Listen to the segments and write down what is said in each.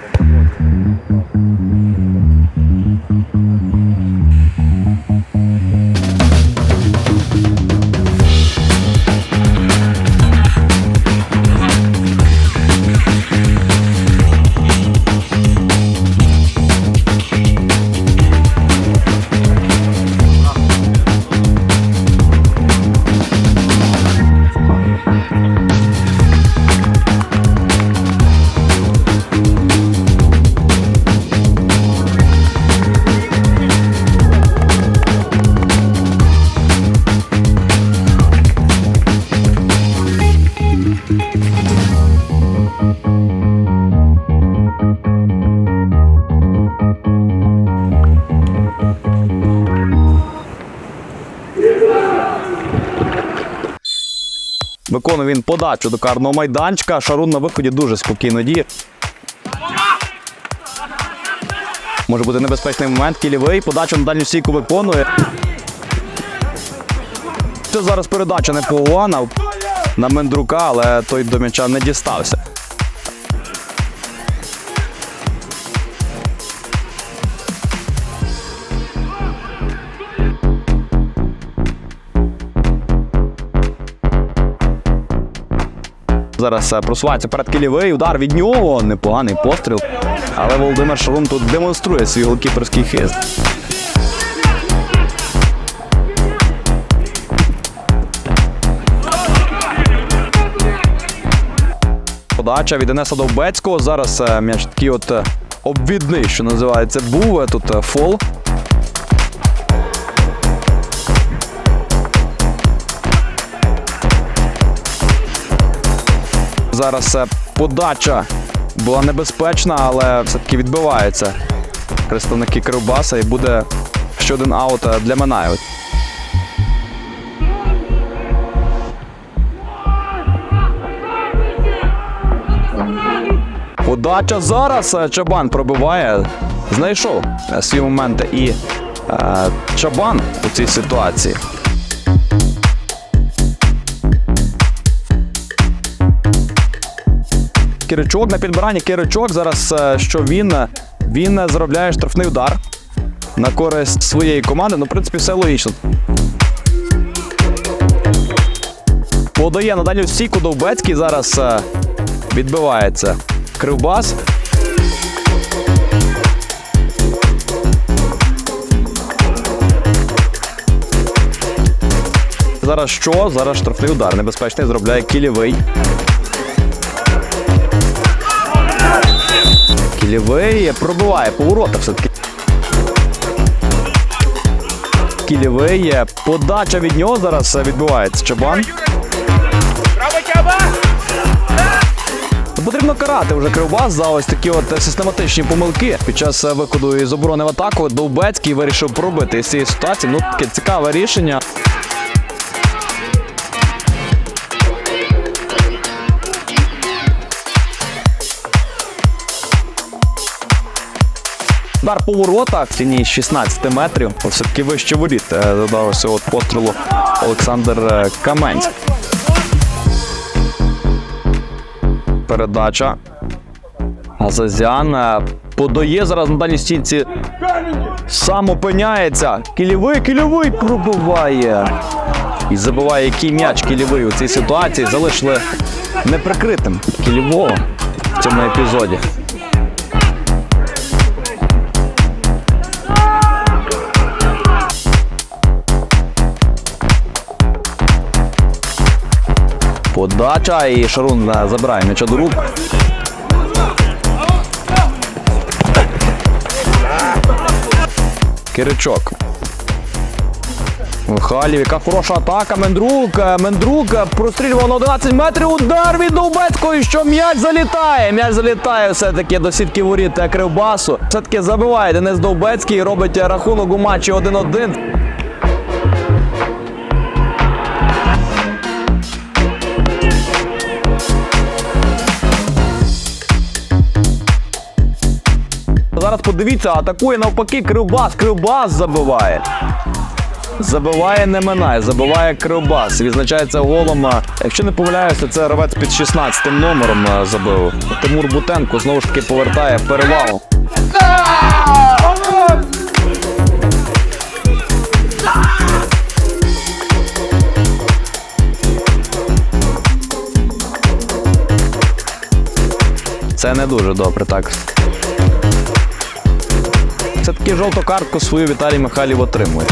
ですね。Виконує він подачу до карного майданчика. Шарун на виході дуже спокійно діє. Може бути небезпечний момент. Кілівий. Подачу на дальню стійку виконує. Це зараз передача непогана на Мендрука, але той до м'яча не дістався. Зараз е, просувається перед кілівий, удар від нього, непоганий постріл. Але Володимир Шарун тут демонструє свій голкіперський хист. Подача від Енеса Довбецького. Зараз е, м'яч такий от е, обвідний, що називається, був. Тут фол. Зараз подача була небезпечна, але все-таки відбиваються представники Кривбаса і буде ще один аут е, для Минаєва. Подача зараз. е, Чабан пробиває. Знайшов е, свій момент і е, Чабан у цій ситуації. Киричок на підбиранні Киричок. Зараз е, що він? е, Він е, заробляє штрафний удар на користь своєї команди. Ну, в принципі, все логічно. Подає на дальню стійку Довбецький. Зараз відбивається Кривбас. Зараз що? Зараз штрафний удар. Небезпечний зробляє кілєвий. Кілєвий пробиває поворота все-таки. Кілєвий подача від нього зараз відбувається. Чабан. Потрібно карати вже Кривбас за ось такі от систематичні помилки. Під час виходу із оборони в атаку Довбецький вирішив пробити з цієї ситуації. Ну, таке цікаве рішення. Удар по воротах в ціні 16 метрів. Все-таки вище воріт. е, Додався от пострілу Олександр е, Каменський. Передача. Газазян е, подає зараз на дальній стінці. Сам опиняється. Кілєвий, кілєвий пробиває. І забиває який м'яч кілєвий у цій ситуації. Залишили неприкритим кілєвого в цьому епізоді. Подача і Шарун е, забирає м'яча до рук. Киричок. Михайлів, яка хороша атака. Мендрук. Е, Мендрук е, прострілював на 11 метрів. Удар від Довбецького. І що м'яч залітає. М'яч залітає все-таки до сітки воріт Кривбасу. Все-таки забиває Денис Довбецький. Робить е, рахунок у матчі 1-1. Зараз подивіться, атакує навпаки Кривбас. Кривбас забиває. Забиває не минає, забиває Кривбас. Відзначається голом. Якщо не помиляюся, це гравець під 16 номером забив. Тимур Бутенко знову ж таки повертає перевагу. Це не дуже добре, так. Це таки жовту картку свою Віталій Михайлів отримує.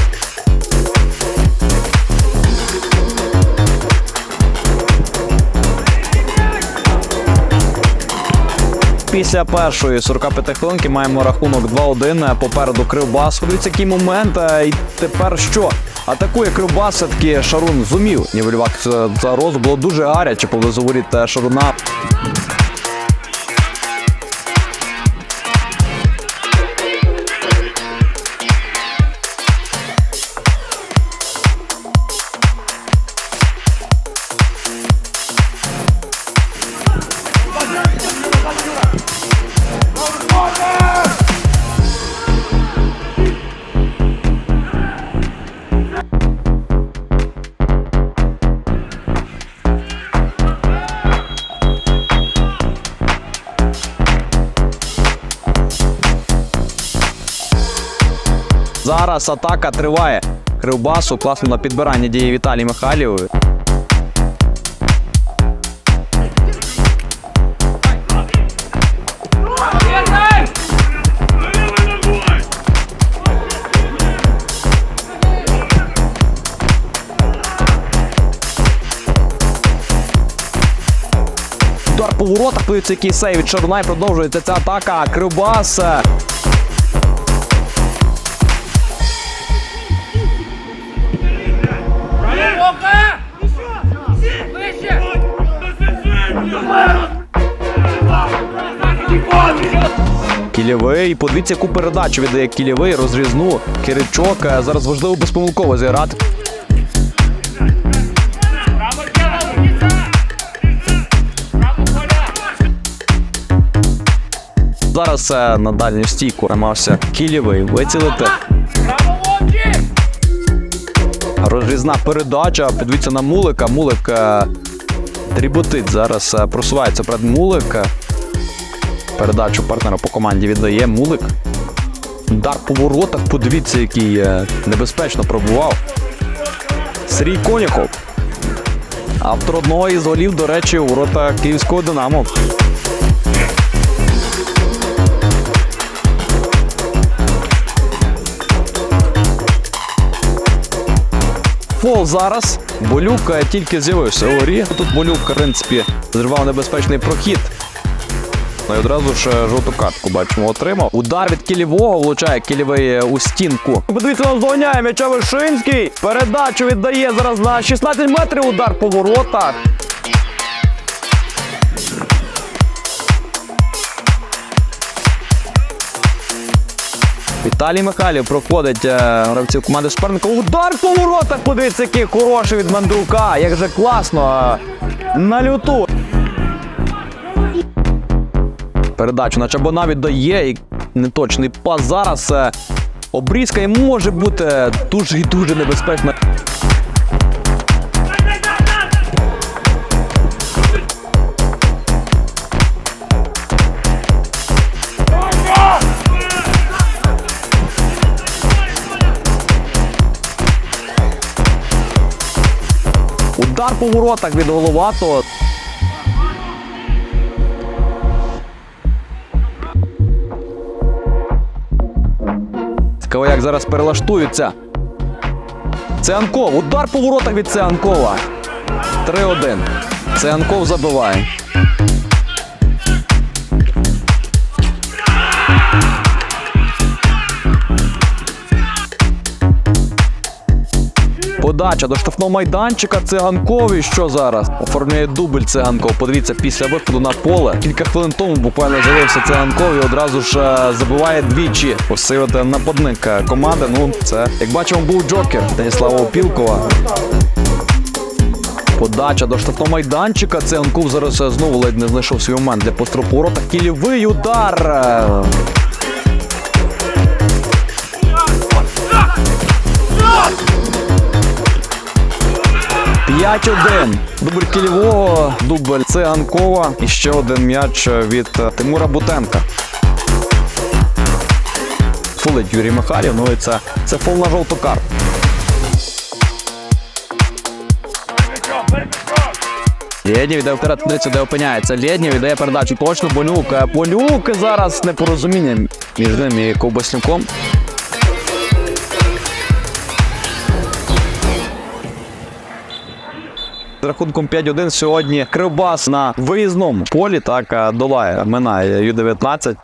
Після першої 45 хвилинки маємо рахунок 2-1. Попереду Кривбас. Подивіться, який момент. І тепер що? Атакує Кривбас, все-таки Шарун зумів нівелювати е, загрозу. Було дуже гаряче поблизу воріт е, Шаруна. Зараз атака триває. Кривбасу класно на підбирання діє Віталій Михайлів. Удар по воротах, подивіться, який від Шарунай. Продовжується ця атака. Кривбас. Кілєвий. Подивіться, яку передачу віддає Кілєвий, розрізну. Киричок. Зараз важливо безпомилково зіграти. Зараз е, на дальню стійку намагався Кілєвий вицілити. Розрізна передача. Подивіться на Мулика. Мулик е, дріботить. Зараз е, просувається перед Мулик. Передачу партнера по команді віддає Мулик. Удар по воротах. Подивіться, який е, небезпечно пробував. Сергій Коняков. Автор одного із голів, до речі, у ворота Київського Динамо. Фол зараз. Болюк тільки з'явився у грі. Тут Болюк, в принципі, зривав небезпечний прохід. Ну і одразу ж е, жовту картку бачимо, отримав. Удар від кілівого влучає кілівий е, у стінку. Подивіться, наздоганяє м'яча Вишинський. Передачу віддає зараз на 16 метрів. Удар по воротах. Віталій Михайлів проходить е, гравців команди суперника. Удар по воротах. Подивіться, який хороший від Мандрука. Як же класно. На люту. Передачу на Чабана віддає і неточний пас. Зараз е, обрізка і може бути дуже і дуже небезпечна. Удар по воротах від головатого. Цікаво, як зараз перелаштуються. Цианков. Удар по воротах від Цианкова. 3-1. Цианков забиває. Подача до штрафного майданчика Циганкові. Що зараз? Оформляє дубль Циганков. Подивіться, після виходу на поле. Кілька хвилин тому буквально з'явився Циганков і одразу ж е, забиває двічі. Посилити нападник команди. Ну, це, як бачимо, був Джокер Станіслава Опілкова. Подача до штрафного майданчика. Циганков зараз е, знову ледь не знайшов свій момент для пострілу по воротах. Удар. 5-1. Дубль Кілєвого, дубль Циганкова і ще один м'яч від е, Тимура Бутенка. Фулить Юрій Михайлів, ну і це, це фол на жовту карту. Лєднів йде вперед, дивіться, де опиняється. Лєднів віддає передачу точно Болюк. Е, Болюк зараз непорозуміння між ним і Ковбаснюком. Рахунком 5-1 сьогодні Кривбас на виїзному полі так е, долає, минає Ю-19.